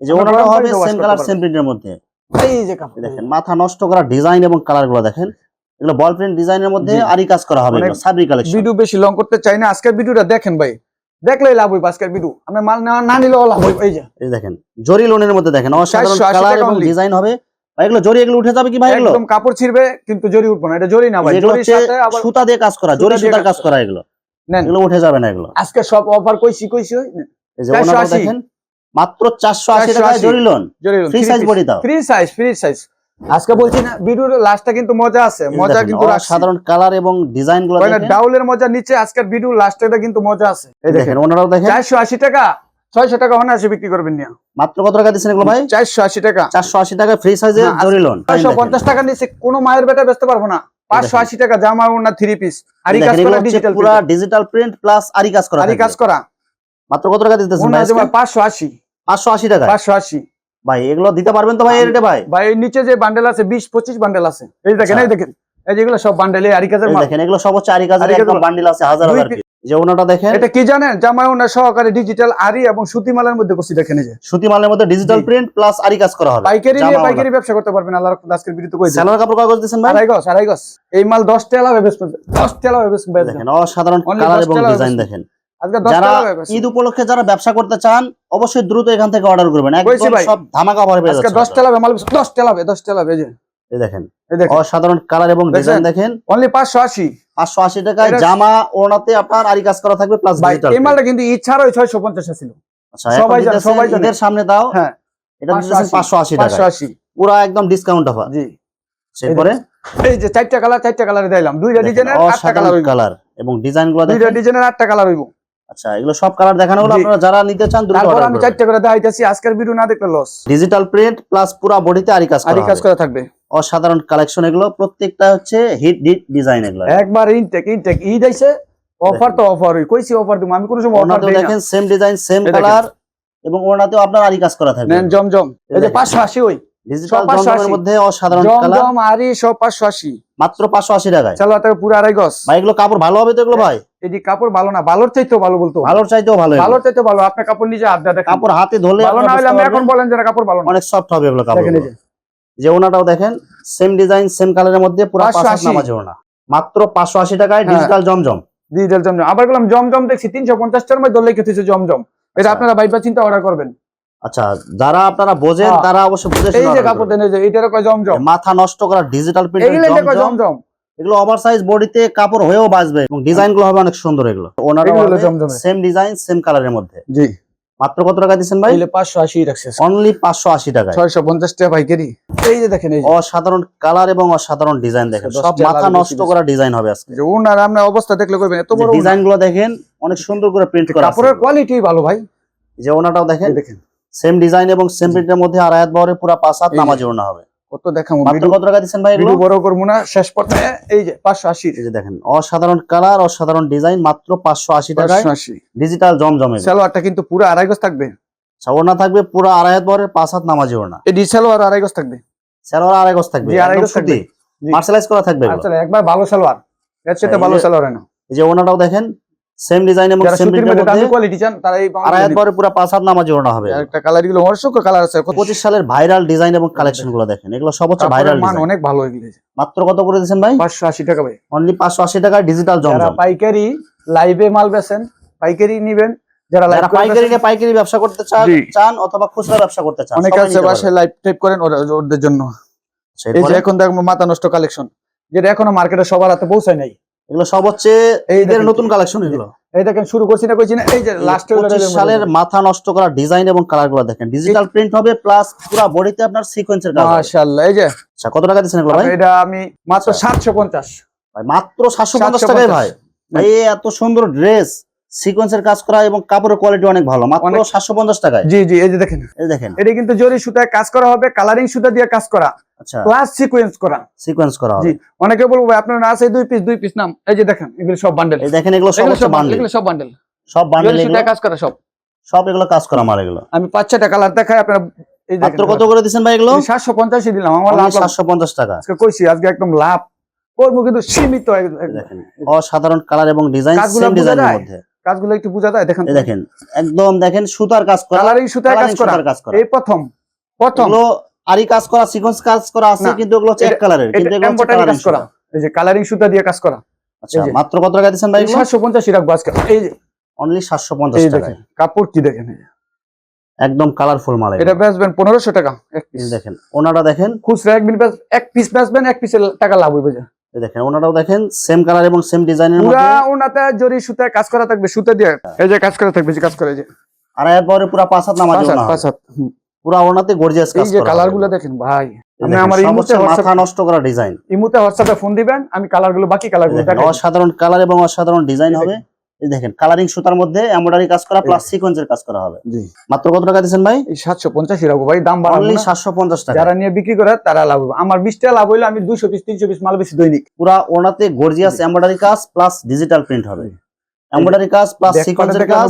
A: এই যে
B: গরম
A: হবে সেম কালার সেম প্রিন্টের মধ্যে।
B: এই যে কাপড়।
A: দেখেন মাথা নষ্ট করা ডিজাইন এবং কালারগুলো দেখেন। এগুলো বল প্রিন্ট ডিজাইনের মধ্যে
B: জি।
A: আরি কাজ করা হবে সাবরি কালেকশন
B: ভিডিও বেশি লং করতে চাই না। আজকের ভিডিওটা দেখেন ভাই। দেখলেই লাভ হইব আজকের ভিডিও আমরা মাল না না নিলেও লাভ হইব। এই যে।
A: এই দেখেন জরি লোনের মধ্যে দেখেন অসাধারণ কালার এবং ডিজাইন হবে। ভাই এগুলো জরি এগুলো উঠে যাবে কি ভাই এগুলো?
B: একদম কাপড় ছিড়বে কিন্তু জরি উঠবো না। এটা জরি না ভাই। জরির সাথে আবার
A: সুতা দিয়ে কাজ করা জরি সুতার
B: কাজ
A: করা এগুলো।
B: নেন।
A: এগুলো উঠে যাবে না এগুলো।
B: আজকে সব অফার কইছি কইছি
A: এই যে
B: 480
A: দেখেন মাত্র চারশো আশি টাকায় জরি লোন ফ্রি সাইজ বডি দাও।
B: ফ্রি সাইজ ফ্রি সাইজ আজকে বলছি না ভিডিওর লাস্টটা কিন্তু মজা আছে মজা কিন্তু রাখছি।
A: অসাধারণ কালার এবং ডিজাইনগুলো
B: ডাউলের মজা নিচে আজকের ভিডিও লাস্টটা কিন্তু মজা আছে। এই দেখেন
A: ওনারাও দেখেন।
B: চারশো আশি টাকা ছয়শো টাকা অনায়াসে বিক্রি করবেন নিয়ে।
A: মাত্র কত টাকা দিচ্ছেন এগুলো ভাই?
B: চারশো আশি টাকা।
A: চারশো আশি টাকা ফ্রি সাইজে জরি লোন
B: ছয়শো পঞ্চাশ টাকা নিচে কোনো মায়ের বেটা বেচতে পারব না। পাঁচশো আশি টাকা জামা ওনা থ্রি পিস আরি কাজ করা ডিজিটাল
A: পুরো ডিজিটাল প্রিন্ট প্লাস আরি কাজ করা
B: আরি কাজ করা।
A: মাত্র কত টাকা দিতেছেন ভাই
B: আশি।
A: পাঁচশো আশি টাকা
B: পাঁচশো আশি।
A: ভাই এগুলো দিতে পারবেন তো ভাই এর রেটে ভাই?
B: ভাই নিচে যে বান্ডেল আছে বিশ পঁচিশ বান্ডেল আছে। এই দেখেন। এই দেখেন। এই যেগুলো সব বান্ডেল আরি কাজের মাল।
A: দেখেন এগুলো সব হচ্ছে আরি কাজের একদম। বান্ডিল আছে হাজার হাজার যে ওনাটা দেখেন।
B: এটা কি জানেন? জামা ওনা সহকারে ডিজিটাল আরি এবং সুতি মালের মধ্যে করছি দেখেন এই যে।
A: সুতি মালের মধ্যে ডিজিটাল প্রিন্ট প্লাস আরি কাজ করা হবে।
B: পাইকারি নিয়ে পাইকারি ব্যবসা করতে পারবেন আল্লাহ আজকের ভিডিওতে কই
A: সালোয়ার কাপড় কাগজ দিচ্ছেন ভাই?
B: আড়াই আড়াই এই মাল দশ টেলা হবে বেশ দশ টেলা হবে
A: দেখেন অসাধারণ কালার এবং ডিজাইন দেখেন। যারা
B: হবে
A: ঈদ উপলক্ষে যারা ব্যবসা করতে চান অবশ্যই দ্রুত এখান থেকে অর্ডার করবেন। একদম সব ধামাকা পেয়ে
B: মাল হবে হবে এই
A: এই দেখেন অসাধারণ কালার এবং ডিজাইন দেখেন
B: অনলি পাঁচশো আশি।
A: পাঁচশো আশি টাকায় জামা আপনার আরি কাজ করা থাকবে প্লাস ডিজিটাল
B: এই মালটা কিন্তু ইচ্ছারও ছয়শো পঞ্চাশ ছিল।
A: আচ্ছা
B: সবাই
A: সবাই সামনে দাও।
B: হ্যাঁ
A: এটা দিতেছেন পাঁচশো আশি টাকা পুরো একদম ডিসকাউন্ট অফার
B: জি। এই যে চারটা কালার চারটা কালারে দিলাম দুইটা ডিজাইনের আটটা কালার
A: কালার এবং ডিজাইনগুলো
B: দুইটা ডিজাইনের আটটা কালার হইব।
A: আচ্ছা এগুলো সব কালার দেখানো হলো। আপনারা যারা নিতে চান দ্রুত
B: তারপর আমি চারটা করে দেখাইতেছি। আজকের ভিডিও না দেখলে লস
A: ডিজিটাল প্রিন্ট প্লাস পুরো বডিতে আরি কাজ
B: আরি কাজ করা থাকবে।
A: অসাধারণ কালেকশন এগুলো। প্রত্যেকটা হচ্ছে হিট হিট ডিজাইন এগুলো।
B: একবার ইনটেক ইনটেক ঈদ আইছে অফার তো অফার হই কইছি অফার দিমু আমি কোনো সময় অফার দেই না।
A: দেখেন সেম ডিজাইন সেম কালার এবং ওনাতেও আপনার আরি কাজ করা থাকবে।
B: জমজম। এই যে
A: দেখেন।
B: 580 ওই।
A: ডিজিটাল
B: সব 580
A: জমজমের মধ্যে অসাধারণ কালার।
B: জমজম আরি সব 580
A: মাত্র পাঁচশো আশি টাকায়।
B: চলো তাহলে পুরো আড়াই গস
A: ভাই এগুলো কাপড় ভালো হবে তো এগুলো ভাই?
B: এটি কাপড় ভালো না ভালোর চাইতেও ভালো বলতো
A: ভালোর চাইতেও ভালো এগুলো।
B: ভালোর চাইতে ভালো আপনি কাপড় নিজে আড্ডা দেখেন।
A: কাপড় হাতে ধরলে
B: ভালো না হলে আমি এখন বলেন যে কাপড় ভালো না।
A: অনেক সফট হবে এগুলো কাপড়
B: দেখেন যে।
A: ওনাটাও দেখেন সেম ডিজাইন সেম কালারের মধ্যে পুরো
B: 580
A: নামাজ ওনা। মাত্র পাঁচশো আশি টাকায়
B: হ্যাঁ।
A: ডিজিটাল জমজম।
B: ডিজিটাল জমজম। আবার বললাম জমজম দেখছি 350 টার মধ্যে জমজম? এটা
A: আচ্ছা।
B: আপনারা বাইবা চিন্তা অর্ডার করবেন।
A: আচ্ছা যারা আপনারা বোঝেন
B: হ্যাঁ।
A: তারা অবশ্যই বুঝে
B: এই যে কাপড় দেন এই যে এটারও কয় জমজম?
A: মাথা নষ্ট করা ডিজিটাল
B: এটা
A: প্রিন্টের
B: কয়
A: জমজম। এগুলো ওভার সাইজ বডিতে কাপড় হয়েও বাঁচবে এবং ডিজাইনগুলো হবে অনেক সুন্দর এগুলো। ওনারা
B: এগুলো।
A: সেম ডিজাইন সেম কালারের মধ্যে।
B: জি।
A: মাত্র কত টাকা দিচ্ছেন ভাই?
B: এইলে 580 রাখছে
A: অনলি পাঁচশো আশি টাকায়।
B: 650 টাকা পাইকারি। এই যে দেখেন এই
A: অসাধারণ কালার এবং অসাধারণ ডিজাইন দেখেন। সব মাথা নষ্ট করা ডিজাইন হবে আজকে।
B: যে উনার আপনার অবস্থা দেখলে কইবেন এত বড়
A: ডিজাইনগুলো দেখেন অনেক সুন্দর করে প্রিন্ট করা
B: কাপড়ের কোয়ালিটি ভালো ভাই।
A: যে ওনাটাও দেখেন।
B: দেখেন।
A: সেম ডিজাইন এবং সেম প্রিন্টের মধ্যে আড়ায়াত বহরে পুরো পাঁচ হাত
B: এই যে।
A: হবে।
B: কত দেখামু
A: মাত্র
B: ভিডিও
A: কত টাকা দিচ্ছেন ভাই এগুলো?
B: ভিডিও বড় করব না শেষ পর্যায়ে এই যে 580
A: এই যে দেখেন অসাধারণ কালার অসাধারণ ডিজাইন মাত্র পাঁচশো আশি টাকায়
B: 580
A: ডিজিটাল জমজমে।
B: সালোয়ারটা কিন্তু পুরো আড়াই গজ থাকবে।
A: ওনা থাকবে পুরো আড়ায়াত বহরের পাঁচ হাত নামাজি ওনা
B: এই সালোয়ার আড়াই গজ থাকবে।
A: সালোয়ার আড়াই গজ থাকবে
B: জি, আড়াই গজ থাকবে।
A: মার্শালাইজ করা থাকবে
B: আচ্ছা একবার ভালো সালোয়ার। এর চাইতে
A: এই
B: ভালো সালোয়ার না
A: এই যে ওনাটাও দেখেন সেম ডিজাইন এবং সেম প্রিন্টের
B: মধ্যে কোয়ালিটি চান তারা এই
A: আড়াই পরে পুরো পাঁচ হাত নামাজি ওড়না হবে।
B: একটা কালারগুলো অসংখ্য কালার আছে।
A: পঁচিশ সালের ভাইরাল ডিজাইন এবং কালেকশনগুলো দেখেন এগুলো সব হচ্ছে ভাইরাল
B: মান অনেক ভালো এগুলো।
A: মাত্র কত করে দিচ্ছেন ভাই?
B: পাঁচশো আশি টাকা ভাই।
A: অনলি পাঁচশো আশি টাকা ডিজিটাল
B: যারা পাইকারি লাইভে মাল বেচেন পাইকারি নিবেন যারা লাইভ
A: পাইকারি নিয়ে পাইকারি ব্যবসা করতে চান চান অথবা খুচরা ব্যবসা করতে চান
B: অনেকে আছে বাসায় লাইভ টাইপ করেন ওদের জন্য। এই যে এখন দেখব মাথা নষ্ট কালেকশন যেটা এখনও মার্কেটে সবার হাতে পৌঁছায় নাই।
A: এগুলো সব হচ্ছে এদের নতুন কালেকশন এগুলো।
B: এই দেখেন শুরু করছি না করছি না এই যে লাস্ট
A: সালের মাথা নষ্ট করা ডিজাইন এবং কালারগুলো দেখেন। ডিজিটাল প্রিন্ট হবে প্লাস পুরো বডিতে আপনার সিকোয়েন্সের কাজ
B: মাশাআল্লাহ এই যে।
A: আচ্ছা কত টাকা দিচ্ছেন এগুলো ভাই?
B: এটা আমি মাত্র
A: আচ্ছা।
B: সাতশো পঞ্চাশ।
A: ভাই মাত্র সাতশো পঞ্চাশ টাকায় ভাই। ভাই এই এত সুন্দর ড্রেস সিকোয়েন্সের কাজ করা এবং কাপড়ের কোয়ালিটি অনেক ভালো মাত্র
B: অনেক-
A: সাতশো পঞ্চাশ টাকায়।
B: জি জি এই যে দেখেন।
A: এই দেখেন।
B: এটা কিন্তু জরি সুতায় কাজ করা হবে কালারিং সুতা দিয়ে কাজ করা
A: আচ্ছা।
B: প্লাস সিকোয়েন্স করা।
A: সিকোয়েন্স করা
B: জি অনেকে বলব আপনার না আছে দুই পিস দুই পিস নাম। এই যে দেখেন এগুলো সব বান্ডেল
A: এই দেখেন এগুলো সব
B: এগুলো
A: হচ্ছে
B: সব
A: বান্ডেল
B: এগুলো সব বান্ডেল
A: সব বান্ডেল এগুলো।
B: কাজ করা সব।
A: সব এগুলো কাজ করা আমার এগুলো।
B: আমি পাঁচ ছটা কালার দেখাই আপনার এই
A: কত করে ভাই এগুলো?
B: দিলাম আমার লাভ
A: টাকা।
B: আজকে কইছি আজকে একদম লাভ। করব কিন্তু সীমিত।
A: দেখেন অসাধারণ কালার এবং ডিজাইন সেম ডিজাইনের মধ্যে।
B: কাজগুলো একটু বোঝা যায় দেখেন
A: দেখেন একদম দেখেন সুতার কাজ করা
B: কালারিং সুতায় কাজ করা।
A: সুতার কাজ করা।
B: এই প্রথম প্রথম।
A: এগুলো আরি কাজ করা সিকোয়েন্স কাজ করা আছে কিন্তু এগুলো হচ্ছে এক কালারের কিন্তু এগুলো হচ্ছে
B: কাজ করা। এই যে কালারিং সুতা দিয়ে কাজ করা।
A: আচ্ছা মাত্র কত টাকা দিচ্ছেন ভাই এগুলো?
B: সাতশো পঞ্চাশই রাখব আজকে। এই যে।
A: অনলি সাতশো পঞ্চাশ
B: এই
A: টাকায়।
B: দেখেন কাপড় কি দেখেন
A: একদম কালারফুল মাল
B: এটা বেচবেন পনেরোশো টাকা এক পিস
A: দেখেন ওনাটা দেখেন।
B: খুচরা এক বিল এক পিস বেচবেন এক পিসের টাকা লাভ হইবে যে।
A: দেখেন ওনাটাও দেখেন সেম কালার এবং সেম ডিজাইনের মধ্যে।
B: ওনাতে জরি সুতায় কাজ করা থাকবে সুতা দিয়ে। এই যে কাজ করা থাকবে যে কাজ করে যে।
A: আর এরপরে পুরো পাঁচ হাত নামাজ
B: ওনা পাঁচ হাত।
A: পুরো ওনাতে গর্জিয়াস কাজ
B: এই যে
A: কালারগুলো
B: কালারগুলো দেখেন ভাই। আপনি আমার ইমুতে
A: মাথা নষ্ট করা ডিজাইন
B: ইমুতে হোয়াটসঅ্যাপে ফোন দিবেন আমি কালারগুলো বাকি কালারগুলো
A: দেখেন
B: দেখাই
A: অসাধারণ কালার এবং অসাধারণ ডিজাইন হবে। দেখেন কালারিং সুতার মধ্যে এমব্রয়ডারি কাজ করা প্লাস সিকোয়েন্সের কাজ করা হবে।
B: জি।
A: মাত্র কত টাকা দিচ্ছেন ভাই?
B: এই সাতশো ভাই দাম বাড়াবো
A: অনলি
B: না।
A: সাতশো পঞ্চাশ টাকা।
B: যারা নিয়ে বিক্রি করে তারা লাভ হবে। আমার বিশ টাকা লাভ হইলে আমি দুইশো পিস তিনশো পিস মাল বেশি দৈনিক
A: পুরা ওনাতে গর্জিয়াস এমব্রয়ডারি কাজ প্লাস ডিজিটাল প্রিন্ট হবে। এমব্রয়ডারি কাজ প্লাস সিকোয়েন্সের কাজ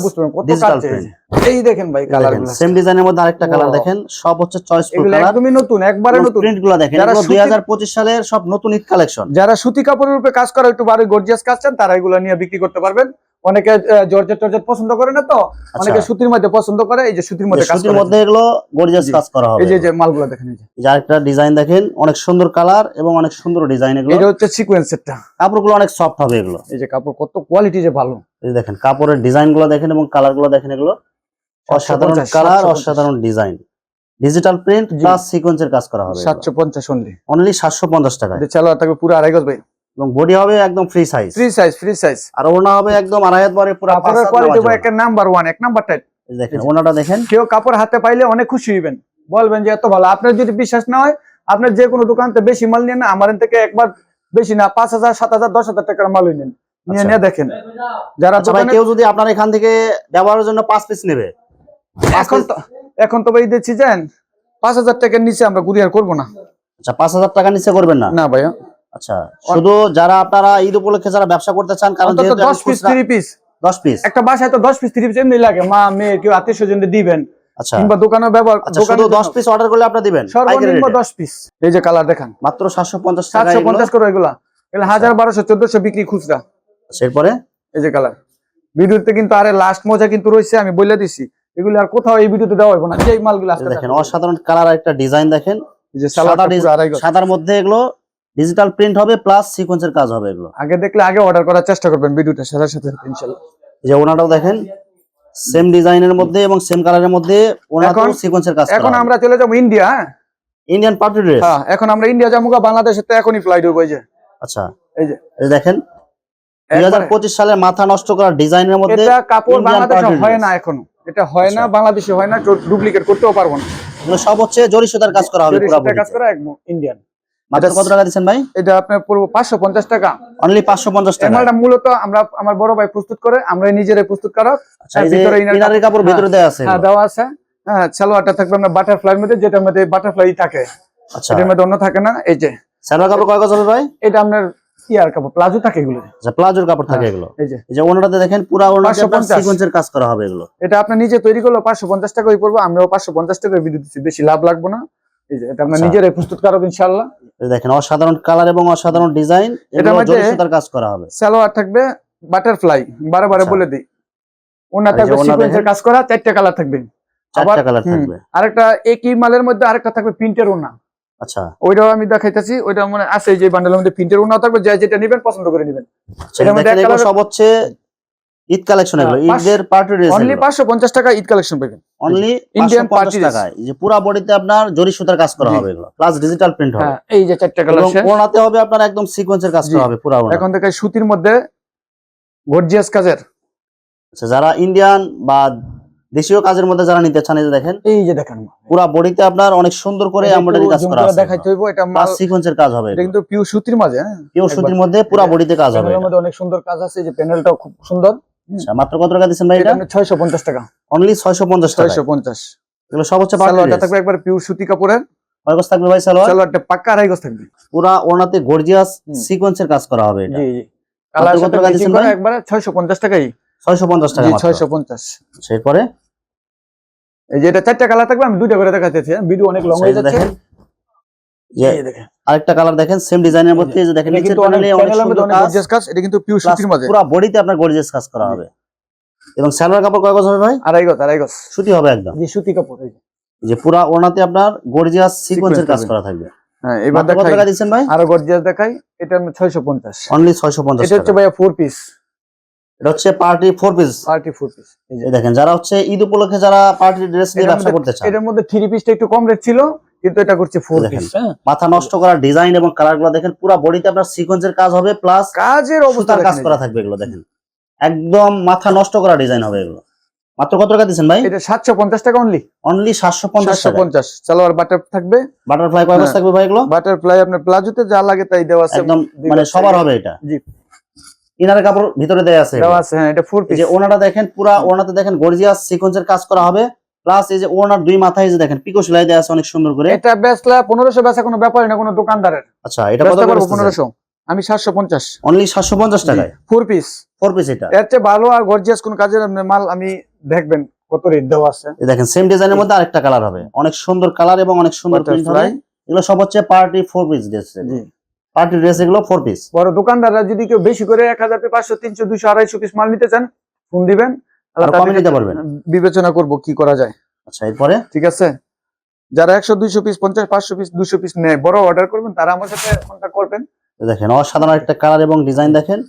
B: চাই।
A: print।
B: এই দেখেন ভাই কালার
A: সেম ডিজাইনের মধ্যে আরেকটা কালার দেখেন সব হচ্ছে চয়েসফুল
B: এগুলো
A: কালার
B: একদমই নতুন একবারে নতুন।
A: প্রিন্টগুলো দেখেন
B: যারা
A: এগুলো
B: সুতি-
A: দুই হাজার পঁচিশ সালের সব নতুন ঈদ কালেকশন
B: যারা সুতি কাপড়ের উপরে কাজ করে একটু বাড়ি গর্জিয়াস কাজ চান তারা এগুলো নিয়ে বিক্রি করতে পারবেন। অনেকে জর্জেট টর্জেট পছন্দ করে না তো? অনেকে সুতির মধ্যে পছন্দ করে এই যে সুতির মধ্যে কাজ
A: আচ্ছা। সুতির মধ্যে এগুলো গর্জিয়াস কাজ করা হবে।
B: এই যে যে মালগুলো দেখেন এই যে।
A: আরেকটা ডিজাইন দেখেন অনেক সুন্দর কালার এবং অনেক সুন্দর ডিজাইন এগুলো।
B: এটা হচ্ছে সিকোয়েন্সেরটা
A: কাপড়গুলো অনেক সফট হবে এগুলো।
B: এই যে কাপড় কত কোয়ালিটি যে ভালো।
A: এই দেখেন কাপড়ের ডিজাইনগুলো দেখেন এবং কালারগুলো দেখেন এগুলো। অসাধারণ কালার অসাধারণ ডিজাইন ডিজিটাল প্রিন্ট। প্লাস সিকোয়েন্সের কাজ করা হবে
B: সাতশো পঞ্চাশ অনলি
A: অনলি সাতশো পঞ্চাশ টাকায়।
B: চালো থাকবে পুরো আড়াই গজ ভাই।
A: এবং বডি হবে একদম free size
B: free size free size
A: আর ওনা হবে একদম আড়াই হাত বরে পুরো
B: কাপড়ের কোয়ালিটি একটা নাম্বার ওয়ান এক নাম্বার টাইপ
A: দেখেন ওনাটা দেখেন।
B: কেউ কাপড় হাতে পাইলে অনেক খুশি হইবেন। বলবেন যে এত ভালো। আপনার যদি বিশ্বাস না হয় আপনার যে কোনো দোকান থেকে বেশি মাল নিয়ে না আমার থেকে একবার বেশি না পাঁচ হাজার সাত হাজার দশ হাজার টাকার মাল নেন। নিয়ে
A: আচ্ছা।
B: নিয়ে দেখেন। যারা
A: আচ্ছা কেউ যদি আপনার এখান থেকে ব্যবহারের জন্য পাঁচ পিস নেবে।
B: এখন তো এখন তো ভাই দিচ্ছি যান পাঁচ হাজার টাকার নিচে আমরা কুরিয়ার করব না।
A: আচ্ছা পাঁচ হাজার টাকা নিচে করবেন না?
B: না ভাইয়া।
A: আচ্ছা শুধু যারা আপনারা ঈদ উপলক্ষে যারা ব্যবসা করতে চান কারণ
B: দশ পিস থ্রি পিস
A: দশ পিস
B: একটা বাসায় তো দশ পিস থ্রি পিস এমনি লাগে। মা মেয়ে কেউ আত্মীয় স্বজনদের দিবেন।
A: আচ্ছা।
B: কিংবা দোকানে ব্যবহার
A: আচ্ছা শুধু
B: দোকানে
A: দশ পিস অর্ডার করলে আপনি দিবেন?
B: সর্বনিম্ন
A: রেটে।
B: দশ পিস এই যে কালার দেখান।
A: মাত্র সাতশো পঞ্চাশ টাকা
B: সাতশো পঞ্চাশ করে এগুলা। এগুলা হাজার বারোশো চোদ্দশো বিক্রি খুচরা।
A: এরপরে?
B: এই যে কালার ভিডিওতে কিন্তু আরে লাস্ট মজা কিন্তু রয়েছে আমি বলে দিছি। এগুলো আর কোথাও এই ভিডিওতে দেওয়া হবে না। যে মালগুলো আজকে
A: দেখেন অসাধারণ কালার একটা ডিজাইন দেখেন।
B: এই যে
A: সাদা। সাদার মধ্যে এগুলো ডিজিটাল প্রিন্ট হবে প্লাস সিকোয়েন্সের কাজ হবে এগুলো।
B: আগে দেখলে আগে অর্ডার করার চেষ্টা করবেন ভিডিওটা সাথে সাথে ইনশাল্লাহ।
A: এই যে ওনাটাও দেখেন সেম ডিজাইনের মধ্যে এবং সেম কালারের মধ্যে ওনাটাও সিকোয়েন্সের কাজ
B: এখন আমরা চলে যাব ইন্ডিয়া হ্যাঁ?
A: ইন্ডিয়ান পার্টি ড্রেস
B: হ্যাঁ এখন আমরা ইন্ডিয়া যাব গা, বাংলাদেশে তো এখনই ফ্লাইট হইব এই যে।
A: আচ্ছা।
B: এই যে।
A: এই দেখেন দুই হাজার
B: একবারে।
A: পঁচিশ সালের মাথা নষ্ট করা ডিজাইনের মধ্যে
B: এটা কাপড় বাংলাদেশে হয় না এখনও। এটা হয় না
A: আচ্ছা।
B: বাংলাদেশে হয় না ডুপ্লিকেট করতেও পারব না।
A: সব হচ্ছে জরি সুতার কাজ করা হবে পুরো
B: কাজ করা একদম ইন্ডিয়ান
A: মাত্র কত টাকা দিচ্ছেন ভাই?
B: এটা আপনার পড়ব পাঁচশো পঞ্চাশ টাকা।
A: অনলি পাঁচশো পঞ্চাশ টাকা।
B: মালটা মূলত আমরা আমার বড় ভাই প্রস্তুত করে আমরা নিজের প্রস্তুত
A: আচ্ছা
B: ভিতরে
A: কাপড়
B: হ্যাঁ,
A: ভিতরে দেওয়া আছে
B: হ্যাঁ দেওয়া আছে। হ্যাঁ সালোয়ারটা থাকবে আমরা বাটারফ্লাই মধ্যে যেটার মধ্যে বাটারফ্লাই থাকে।
A: আচ্ছা।
B: এটার মধ্যে অন্য থাকে না এই যে।
A: স্যালোয়ার কাপড় কয় গজ হবে ভাই?
B: এটা আপনার ইয়ার কাপড় প্লাজো থাকে এগুলো।
A: আচ্ছা প্লাজোর কাপড় থাকে। এগুলো।
B: এই যে।
A: এই যে ওনাটাতে দেখেন পুরা ওনাতে
B: 550
A: সিকোয়েন্সের কাজ করা হবে এগুলো।
B: এটা আপনি নিজে তৈরি করল পাঁচশো পঞ্চাশ টাকাই পড়ব আমরাও পাঁচশো পঞ্চাশ টাকা ভিডিও দিচ্ছি বেশি লাভ লাগবে না। এই যে এটা আপনার
A: আচ্ছা।
B: নিজেরাই প্রস্তুত করব
A: দেখেন অসাধারণ কালার এবং অসাধারণ ডিজাইন
B: এটার মধ্যে-
A: কাজ করা হবে।
B: সালোয়ার থাকবে বাটারফ্লাই বারে বারে
A: আচ্ছা।
B: বলে দিই। ওনা থাকবে সিকোয়েন্সের কাজ করা চারটা কালার থাকবে।
A: চারটা কালার থাকবে।
B: আরেকটা একই মালের মধ্যে আরেকটা থাকবে প্রিন্টের ওনা
A: আচ্ছা।
B: ওইটাও আমি দেখাইতেছি ওইটা মানে আছে যে বান্ডেলের মধ্যে প্রিন্টের ওনা থাকবে যে যেটা নেবেন পছন্দ করে নেবেন।
A: আচ্ছা,
B: এটার মধ্যে
A: সব হচ্ছে ঈদ কালেকশন এগুলো
B: হ্যাঁ,
A: ঈদের পার্টি ড্রেস
B: অনলি পাঁচশো পঞ্চাশ টাকা ঈদ কালেকশন পাবেন।
A: অনলি ইন্ডিয়ান পার্টি যে পুরা বডিতে আপনার জরি সুতার কাজ করা হবে এগুলো প্লাস ডিজিটাল প্রিন্ট হবে।
B: হ্যাঁ এই যে চারটা কালার
A: ওড়নাতে হবে আপনার একদম সিকোয়েন্সের কাজ করা হবে পুরা
B: এখন থেকে সুতির মধ্যে গর্জিয়াস কাজের।
A: আচ্ছা, যারা ইন্ডিয়ান বা দেশীয় কাজের মধ্যে যারা নিতে চান এই যে দেখেন।
B: এই যে দেখেন।
A: পুরা বডিতে আপনার অনেক সুন্দর করে এমব্রয়ডারি কাজ করা আছে।
B: দেখাইতে হইব এটা মাল
A: সিকোয়েন্সের কাজ হবে
B: এটা কিন্তু পিউ সুতির মাঝে হ্যাঁ।
A: পিওর সুতির মধ্যে পুরা বডিতে কাজ হবে
B: প্যানেলের মধ্যে অনেক সুন্দর কাজ আছে এই যে প্যানেলটাও খুব সুন্দর।
A: আচ্ছা মাত্র কত টাকা দিচ্ছেন ভাই
B: এটা?
A: এটা
B: ছয়শো পঞ্চাশ টাকা।
A: অনলি ছয়শো পঞ্চাশ টাকা
B: ছয়শো পঞ্চাশ।
A: এগুলো সব হচ্ছে
B: সালোয়ারটা থাকবে একবার পিউ সুতি কাপড়ের।
A: কয় গজ থাকবে ভাই সালোয়ার?
B: সালোয়ারটা পাক্কা আড়াই গজ থাকবে।
A: পুরা ওড়নাতে গর্জিয়াস সিকোয়েন্সের কাজ করা হবে এটা।
B: জি জি। কালার
A: কত টাকা দিচ্ছেন ভাই?
B: একবারে ছয়শো পঞ্চাশ টাকাই।
A: ছয়শো পঞ্চাশ টাকা
B: জি
A: মাত্র।
B: ছয়শো পঞ্চাশ।
A: আচ্ছা, এরপরে?
B: এই যে এটা চারটা কালার থাকবে আমি দুইটা করে দেখাতেছি ভিডিও অনেক লং হয়ে যাচ্ছে
A: দেখেন যে
B: এই দেখেন
A: আরেকটা কালার দেখেন সেম ডিজাইনের মধ্যে যে দেখেন নিচের প্যানেলে অনেক সুন্দর কাজ।
B: এটা কিন্তু
A: প্লাস
B: সুতির মাঝে।
A: পুরা বডিতে আপনার গর্জিয়াস কাজ করা হবে। এবং সালোয়ার কাপড় কয় গজ হবে ভাই?
B: আড়াই গজ আড়াই গজ।
A: সুতি হবে একদম।
B: জি সুতি কাপড় এই যে।
A: ওড়নাতে আপনার গর্জিয়াস সিকোয়েন্সের কাজ করা থাকবে।
B: হ্যাঁ এবার দেখাই।
A: ভাই?
B: আরও গর্জিয়াস দেখাই। এটা ছয়শো পঞ্চাশ।
A: অনলি ছয়শো পঞ্চাশ
B: এটা হচ্ছে ভাইয়া ফোর পিস
A: এটা হচ্ছে party four piece
B: party four piece এই
A: দেখেন যারা হচ্ছে ঈদ উপলক্ষে যারা পার্টি ড্রেস নিয়ে ব্যবসা করতে চান।
B: এটার মধ্যে থ্রি পিসটা একটু কম রেট ছিল। কিন্তু এটা করছে ফোর পিস হ্যাঁ।
A: মাথা নষ্ট করা ডিজাইন এবং কালারগুলো দেখেন পুরা বডিতে আপনার সিকোয়েন্সের কাজ হবে প্লাস
B: কাজের অবস্থা
A: কাজ করা থাকবে এগুলো দেখেন। একদম মাথা নষ্ট করা ডিজাইন হবে এগুলো। মাত্র কত টাকা দিচ্ছেন ভাই?
B: এটা সাতশো পঞ্চাশ টাকা অনলি
A: অনলি সাতশো পঞ্চাশ
B: সাতশো
A: টাকা
B: পঞ্চাশ সালোয়ার বাটার থাকবে?
A: বাটারফ্লাই কয়
B: হ্যাঁ।
A: থাকবে ভাই এগুলো?
B: বাটারফ্লাই আপনার প্লাজোতে যা লাগে তাই দেওয়া আছে।
A: একদম মানে সবার হবে এটা।
B: জি।
A: ইনার কাপড় ভিতরে দেয়া আছে।
B: দেওয়া আছে হ্যাঁ এটা ফোর
A: এই
B: পিস
A: যে ওনাটা দেখেন পুরা ওনাতে দেখেন গর্জিয়াস সিকোয়েন্সের কাজ করা হবে। প্লাস এই যে ওনার দুই মাথায় যে দেখেন পিকো সেলাই দেওয়া আছে অনেক সুন্দর করে।
B: এটা বেচলা পনেরোশো বেচা কোনো ব্যাপারই না কোনো দোকানদারের।
A: আচ্ছা এটা কত
B: পারব
A: পনেরোশো
B: পনেরোশো। আমি সাতশো পঞ্চাশ।
A: অনলি সাতশো পঞ্চাশ টাকায়?
B: ফোর পিস
A: ফোর পিস এটা?
B: এর চেয়ে ভালো আর গর্জিয়াস কোন কাজের মাল আমি দেখবেন কত রেট দেওয়া আছে।
A: এই দেখেন সেম ডিজাইনের মধ্যে আরেকটা কালার হবে। অনেক সুন্দর কালার এবং অনেক সুন্দর প্রিন্ট হবে। এগুলো সব হচ্ছে পার্টি ফোর পিস ড্রেস
B: জি।
A: পার্টি ড্রেস এগুলো ফোর পিস
B: বড় দোকানদাররা যদি কেউ বেশি করে এক হাজার পাঁচশো তিনশো দুশো আড়াইশো পিস মাল নিতে চান ফোন দিবেন।
A: কমে নিতে পারবেন।
B: বিবেচনা করব কি করা যায়।
A: আচ্ছা এরপরে?
B: ঠিক আছে? যারা একশো দুইশো পিস পঞ্চাশ পাঁচশো পিস দুশো পিস নেয় বড় অর্ডার করবেন তারা আমার সাথে কন্ট্যাক্ট করবেন।
A: দেখেন অসাধারণ একটা কালার এবং ডিজাইন দেখেন।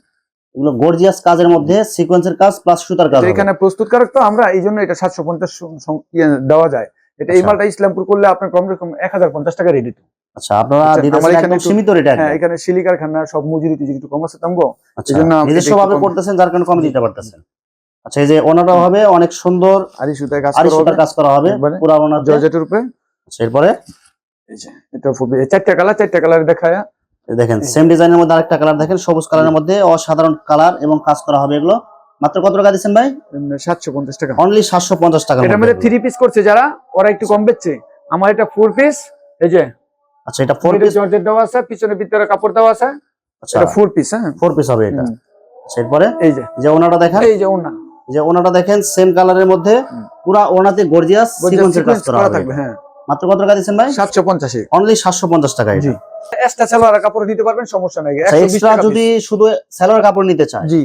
A: এগুলো গর্জিয়াস কাজের মধ্যে সিকোয়েন্সের কাজ প্লাস সুতার কাজ
B: এখানে প্রস্তুতকারক তো আমরা এই জন্য এটা সাতশো পঞ্চাশ দেওয়া যায়। এটা এই
A: আচ্ছা।
B: মালটা ইসলামপুর করলে আপনার কম রকম এক হাজার পঞ্চাশ টাকা রেডি
A: আচ্ছা আপনারা
B: আচ্ছা,
A: একদম সীমিত রেটে
B: হ্যাঁ এখানে সিলিকার সব মজুরি একটু কম আছে তামগো।
A: নিজস্ব ভাবে করতেছেন যার কারণে কমে দিতে পারতেছেন। আচ্ছা এই যে ওনাটা হবে অনেক সুন্দর
B: আড়ি সুতায় কাজ হবে
A: সুতার কাজ করা হবে। পুরা ওনার
B: জর্জেটের উপরে।
A: আচ্ছা এরপরে?
B: এই যে এটা এই চারটা কালার চারটা কালার দেখায়।
A: দেখেন সেম ডিজাইনের মধ্যে আরেকটা কালার দেখেন সবুজ কালারের মধ্যে অসাধারণ কালার এবং কাজ করা হবে এগুলো। মাত্র কত টাকা দিচ্ছেন ভাই?
B: সাতশো পঞ্চাশ টাকা।
A: অনলি সাতশো পঞ্চাশ টাকা
B: এটার মধ্যে থ্রি পিস করছে যারা ওরা একটু কম বেচছে। আমার এটা ফোর পিস এই যে।
A: আচ্ছা এটা ফোর পিস
B: জর্জেট দেওয়া আছে পিছনে ভিতরে কাপড় দেওয়া আছে।
A: আচ্ছা
B: এটা ফোর পিস হ্যাঁ।
A: ফোর পিস হবে এটা। আচ্ছা, এরপরে?
B: এই যে।
A: যে ওনাটা দেখেন।
B: এই যে ওনা।
A: যে ওনাটা দেখেন সেম কালারের মধ্যে। পুরা ওনাতে গর্জিয়াস সিকোয়েন্সের কাজ করা
B: থাকবে হ্যাঁ।
A: মাত্র কত টাকা দিচ্ছেন ভাই?
B: সাতশো পঞ্চাশে
A: অনলি সাতশো পঞ্চাশ টাকা
B: জি। এক্সট্রা সালোয়ার কাপড় দিতে পারবেন সমস্যা নাই। একশো বিশ
A: এক্সট্রা
B: টাকা
A: যদি শুধু সালোয়ার কাপড় নিতে চায়
B: জি।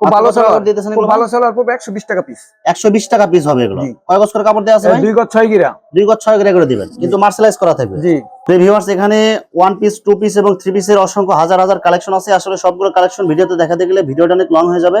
B: খুব ভালো সালোয়ার
A: দিতেছেন
B: খুব ভালো সালোয়ার পড়বে একশো বিশ টাকা পিস
A: একশো বিশ টাকা পিস হবে এগুলো। কয় গজ করে কাপড় দেওয়া আছে ভাই?
B: দুই গজ ছয় গিরা।
A: দুই গজ ছয় করে করে দিবেন। কিন্তু মার্শালাইজ করা থাকবে।
B: জি।
A: ভিউয়ার্স এখানে ওয়ান পিস টু পিস এবং থ্রি পিসের অসংখ্য হাজার হাজার কালেকশন আছে। আসলে সবগুলো কালেকশন ভিডিওতে দেখাতে গেলে ভিডিওটা অনেক লং হয়ে যাবে।